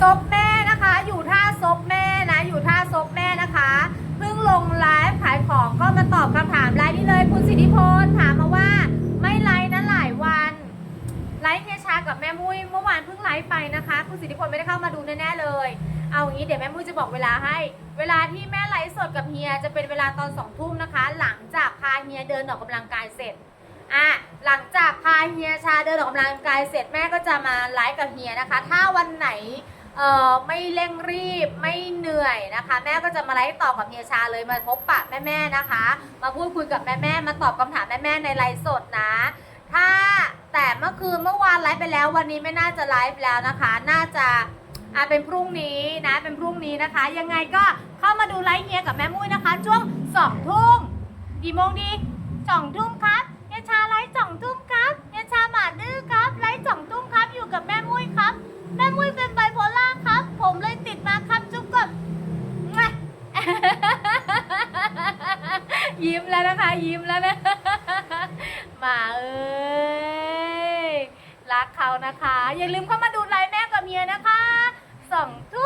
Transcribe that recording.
ซบแม่นะคะ อยู่ท่าซบแม่นะ อยู่ท่าซบแม่นะคะเพิ่งลงไลฟ์ขายของก็มาตอบคำถามไลฟ์นี่เลยคุณสิทธิพลถามมาว่า ไม่ไลฟ์นะหลายวันไลฟ์เฮียชากับแม่มุ้ยเมื่อวานเพิ่งไลฟ์ไปนะคะ คุณสิทธิพลไม่ได้เข้ามาดูแน่ๆเลย เอาอย่างี้เดี๋ยวแม่มุ้ยจะบอกเวลาให้ เวลาที่แม่ไลฟ์สดกับเฮียจะเป็นเวลาตอนสองทุ่มนะคะ หลังจากพาเฮียเดินออกกำลังกายเสร็จ อะหลังจากพาเฮียชาเดินออกกำลังกายเสร็จแม่ก็จะมาไลฟ์กับเฮียนะคะ ถ้าวันไหนเอ่อไม่เร่งรีบไม่เหนื่อยนะคะ แม่ก็จะมาไลฟ์ต่อกับเฮียชาเลยมาพบปะแม่ๆนะคะ มาพูดคุยกับแม่ๆมาตอบคำถามแม่ๆในไลฟ์สดนะ ถ้าแต่เมื่อคืนเมื่อวานไลฟ์ไปแล้ว วันนี้ไม่น่าจะไลฟ์แล้วนะคะ น่าจะอะเป็นพรุ่งนี้นะเป็นพรุ่งนี้นะคะ ยังไงก็เข้ามาดูไลฟ์เฮียกับแม่มุ้ยนะคะ ช่วงสองทุ่มกี่โมงดีสองทุ่มครับ แม่มุ้ยเป็นไบโพล่าครับ ผมเลยติดมาครับจุ๊บกบมั่วยิ้มแล้วนะคะ ยิ้มแล้วนะมาเอ้ยรักเขานะคะ อย่าลืมเข้ามาดูไลน์แม่กับเมียนะคะสองทุ่